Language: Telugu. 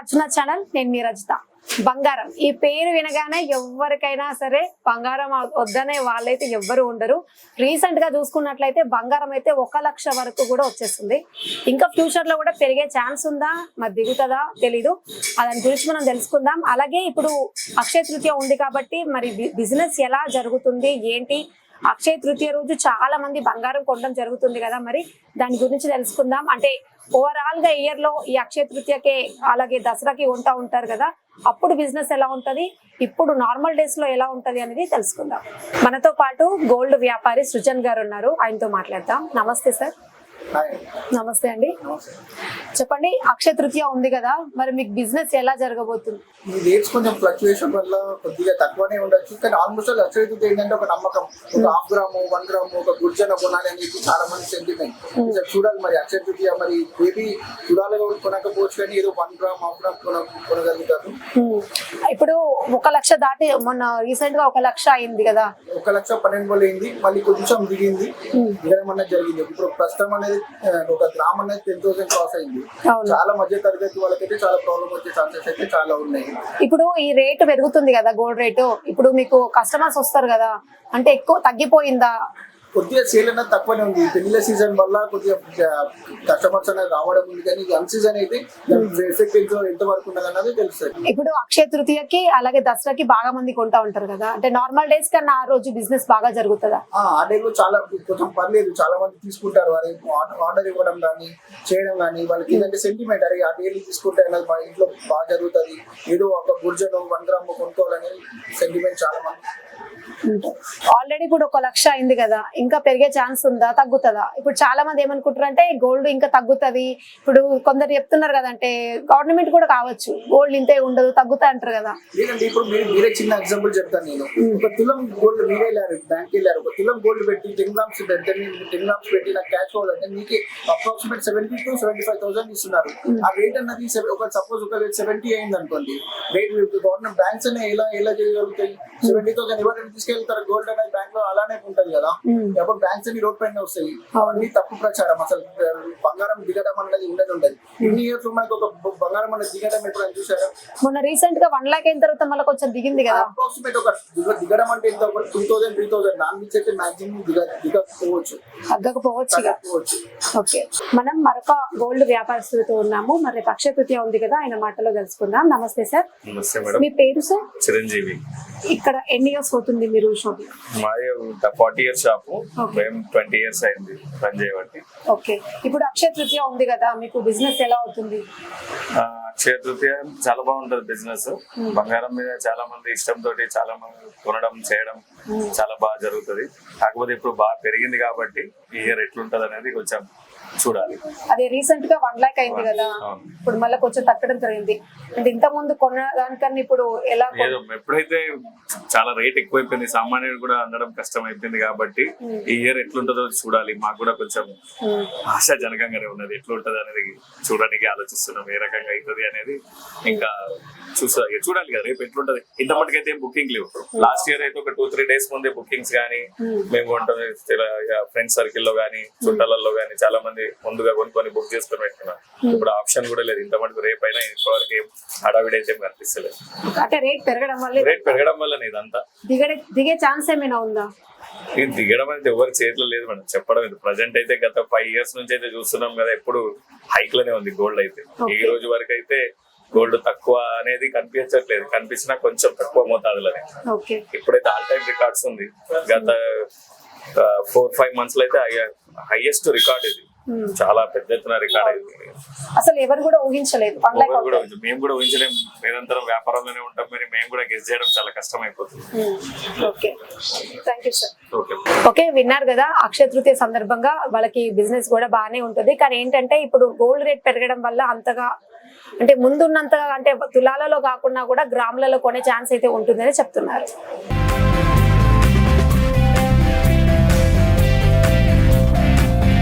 అర్చన ఛానల్ నేను మీ రజిత. బంగారం. ఈ పేరు వినగానే ఎవరికైనా సరే బంగారం వద్దనే వాళ్ళైతే ఎవ్వరు ఉండరు. రీసెంట్గా చూసుకున్నట్లయితే బంగారం అయితే ఒక లక్ష వరకు కూడా వచ్చేస్తుంది. ఇంకా ఫ్యూచర్లో కూడా పెరిగే ఛాన్స్ ఉందా? మరి దిగుతుందా? తెలీదు. దాని గురించి మనం తెలుసుకుందాం. అలాగే ఇప్పుడు అక్షయ తృతీయ ఉంది కాబట్టి మరి బిజినెస్ ఎలా జరుగుతుంది? ఏంటి? అక్షయ తృతీయ రోజు చాలా మంది బంగారం కొనడం జరుగుతుంది కదా మరి? దాని గురించి తెలుసుకుందాం. అంటే ఓవరాల్గా ఇయర్లో ఈ అక్షయ తృతీయకి అలాగే దసరాకి ఉంటా ఉంటారు కదా. అప్పుడు బిజినెస్ ఎలా ఉంటది? ఇప్పుడు నార్మల్ డేస్లో ఎలా ఉంటది అనేది తెలుసుకుందాం. మనతో పాటు గోల్డ్ వ్యాపారి సృజన్ గారు ఉన్నారు. ఆయనతో మాట్లాడదాం. నమస్తే సార్. నమస్తే అండి. చెప్పండి అక్షయ తృతీయ ఉంది కదా మరి మీకు బిజినెస్ ఎలా జరగబోతుంది? ఈ రేట్స్ కొంచెం ఫ్లక్చుయేషన్ వల్ల కొద్దిగా తక్కువనే ఉండొచ్చు కానీ ఆల్మోస్ట్ అక్షయతృతి ఏంటంటే ఒక నమ్మకం. ఒక హాఫ్ గ్రాము వన్ గ్రాము ఒక గుర్జన కొనాలి అనేది చాలా మంది సెంటిమెంట్ చూడాలి మరి అక్షయతృతీయ మరి మేబీ చూడాలి కొనకపోవచ్చు కానీ ఏదో వన్ గ్రామ్ హాఫ్ గ్రామ్ కొన కొనగలుగుతారు. ఇప్పుడు ఒక లక్ష దాటి మొన్న రీసెంట్గా ఒక లక్ష అయింది కదా. ఒక లక్ష పన్నెండు వేలు అయింది మళ్ళీ కొంచెం దిగింది దిగడం అనేది జరిగింది. ఇప్పుడు ప్రస్తుతం అనేది ఒక గ్రామ్ అనేది టెన్ థౌసండ్ క్రాస్ అయింది. చాలా మధ్య తరగతి వాళ్ళకైతే చాలా ప్రాబ్లం వచ్చే ఛాన్సెస్ అయితే చాలా ఉన్నాయి. ఇప్పుడు ఈ రేటు పెరుగుతుంది కదా గోల్డ్ రేటు ఇప్పుడు మీకు కస్టమర్స్ వస్తారు కదా అంటే ఎక్కువ తగ్గిపోయిందా? కొద్దిగా సేల్ అనేది తక్కువనే ఉంది. పెళ్ళిళ్ళ సీజన్ వల్ల కొద్దిగా కస్టమర్స్ అనేది రావడం ఉంది కానీ అన్ సీజన్ అయితే ఎఫెక్ట్ ఎంత ఎంత వరకు ఉన్నది అన్నది తెలుస్తుంది. ఇప్పుడు అక్షయ తృతీయకి అలాగే దసరాకి బాగా మంది కొంటా ఉంటారు కదా. అంటే నార్మల్ డేస్ కన్నా ఆ రోజు బిజినెస్ బాగా జరుగుతుందా? ఆ ఆర్డర్ చాలా కొంచెం పర్లేదు. చాలా మంది తీసుకుంటారు. వారి ఆర్డర్ ఇవ్వడం కానీ చేయడం కానీ వాళ్ళకి ఏంటంటే సెంటిమెంట్ అరే ఆ డైలీ తీసుకుంటే అన్నది మా ఇంట్లో బాగా జరుగుతుంది. ఏదో ఒక గుర్జను వన్ గ్రామ్ కొనుక్కోవాలని సెంటిమెంట్ చాలా మంది ఆల్రెడీ ఇప్పుడు ఒక లక్ష అయింది కదా. ఇంకా పెరిగే ఛాన్స్ ఉందా? తగ్గుతుందా? ఇప్పుడు చాలా మంది ఏమనుకుంటారు అంటే గోల్డ్ ఇంకా తగ్గుతది. ఇప్పుడు కొందరు చెప్తున్నారు కదా అంటే గవర్నమెంట్ కూడా కావచ్చు. గోల్డ్ ఇంతే ఉండదు తగ్గుతా అంటారు కదా. ఇప్పుడు మీరు చిన్న ఎగ్జాంపుల్ చెప్తాను నేను. ఒక తులం గోల్డ్ మీరే వెళ్ళారు బ్యాంక్ వెళ్ళారు. ఒక తులం గోల్డ్ పెట్టి టెన్ గ్రామ్స్ పెడితే టెన్ గ్రామ్స్ పెట్టి నాకు క్యాష్ కావాలంటే మీకు approximate seventy two seventy five thousand ఇస్తున్నారు ఆ రేట్ అన్నది ఒక సపోజ్ ఒక రేట్ సెవెంటీ అయింది అనుకోండి రేట్ గవర్నమెంట్ బ్యాంక్స్ అనే ఎలా ఎలా చేయగలుగుతాయి? సెవెంటీ థౌసండ్ ఎవరైనా తీసుకెళ్తారు గోల్డ్ అనేది బ్యాంక్లో అలానే ఉంటది కదా. అప్పుడు బ్యాంక్స్ అన్ని రోడ్ పైన వస్తాయి. అవన్నీ తప్పు ప్రచారం. అసలు బంగారం దిగడం అనేది ఉండదు ఉండదు. ఇన్ని ఇయర్స్ మనకు ఒక బంగారం అనేది దిగడం ఎప్పుడైనా చూసారా మొన్న రీసెంట్గా వన్ లాక్ అయిన తర్వాత మళ్ళీ కొంచెం దిగింది కదా. అప్రాక్సిమేట్ ఒక దిగ- దిగడం అంటే ఎంత? ఒక టూ థౌసండ్ త్రీ థౌసండ్ దాని నుంచి అయితే మాక్సిమం దిగ దిగకపోవచ్చు. తగ్గకపోవచ్చు ఓకే. మనం మరొక గోల్డ్ వ్యాపారస్తులతో ఉన్నాము. మరి రేపు అక్షయ తృతీయ ఉంది కదా ఆయన మాటలో తెలుసుకుందాం నమస్తే సార్. నమస్తే మేడం. మీ పేరు సార్? చిరంజీవి. ఇక్కడ ఎన్ని ఇయర్స్ అవుతుంది మీరు షాప్ మాది ఫార్టీ ఇయర్స్ షాపు. మేము ట్వంటీ ఇయర్స్ అయింది రన్ చేయబట్టి. ఓకే. ఇప్పుడు అక్షయ తృతీయ ఉంది కదా మీకు బిజినెస్ ఎలా అవుతుంది? అక్షయ తృతీయ చాలా బాగుంటది బిజినెస్. బంగారం మీద చాలా మంది ఇష్టం తోటి చాలా మంది కొనడం చేయడం చాలా బాగా జరుగుతుంది. కాకపోతే ఇప్పుడు బాగా పెరిగింది కాబట్టి ఈ ఇయర్ ఎట్లుంటది అనేది కొంచెం చూడాలి. అదే రీసెంట్గా వన్ లాక్ అయింది కదా. ఇప్పుడు మళ్ళీ కొంచెం తగ్గడం జరిగింది. అంటే ఇంత ముందు కొన్న దానికన్నా ఇప్పుడు ఎలా ఏదో ఎప్పుడైతే చాలా రేట్ ఎక్కువైపోయింది సామాన్యుడు కూడా అందడం కష్టం అయిపోయింది కాబట్టి ఈ ఇయర్ ఎట్లుంటుందో చూడాలి. మాకు కూడా కొంచెం ఉమ్, ఆశాజనకంగానే ఉన్నది. ఎట్లుంటది అనేది చూడడానికి ఆలోచిస్తున్నాం. ఏ రకంగా అవుతుంది అనేది ఇంకా చూసా చూడాలి కదా రేపు ఎట్లుంటది. ఇంత మటుకైతే ఏం బుకింగ్ లేవు లాస్ట్ ఇయర్ అయితే ఒక టూ త్రీ డేస్ ముందే బుకింగ్స్ కానీ మేము ఉంటుంది ఫ్రెండ్స్ సర్కిల్లో కానీ చుట్టాలలో కానీ చాలా మంది ముందుగా కొనుక్కొని బుక్ చేసుకొని పెట్టుకున్నాం ఇప్పుడు ఆప్షన్ కూడా లేదు. ఇంత మటుకు రేపు అయినా ఇప్పటివరకు ఏం హడావిడి అయితే ఏం కనిపిస్తలేదు. అంటే రేట్ పెరగడం వల్ల రేట్ పెరగడం వల్లనే ఇదంతా. దిగడే దిగే ఛాన్స్ ఏమైనా ఉందా? ఇది దిగడం అనేది ఎవరి చేతిలో లేదు మనం చెప్పడం ఇది ప్రజెంట్ అయితే గత ఫైవ్ ఇయర్స్ నుంచి అయితే చూస్తున్నాం కదా ఎప్పుడు హైక్లోనే ఉంది గోల్డ్ అయితే. ఈ. రోజు వరకు అయితే గోల్డ్ తక్కువ అనేది కనిపించట్లేదు. కనిపించినా కొంచెం తక్కువ మోతాదులోనే. ఇప్పుడైతే ఆల్ టైమ్ రికార్డ్స్ ఉంది. గత ఫోర్ ఫైవ్ మంత్స్లో అయితే హైయెస్ట్ రికార్డ్ ఇది. Hmm. చాలా పెద్ద ఎత్తున రికార్డ్ అయింది. అసలు ఎవరు కూడా ఊహించలేదు. కూడా మేము కూడా ఊహించలేం నిరంతరం వ్యాపారంలోనే ఉంటాం. మరి మేము కూడా గెస్ చేయడం చాలా కష్టం అయిపోతుంది okay thank you sir okay okay విన్నారు కదా అక్షయ తృతీయ సందర్భంగా వాళ్ళకి బిజినెస్ కూడా బాగానే ఉంటుంది. కానీ ఏంటంటే ఇప్పుడు గోల్డ్ రేట్ పెరగడం వల్ల అంతగా అంటే ముందున్నంతగా అంటే తులాలలో కాకుండా కూడా గ్రాములలో కొనే ఛాన్స్ అయితే ఉంటుందని చెప్తున్నారు.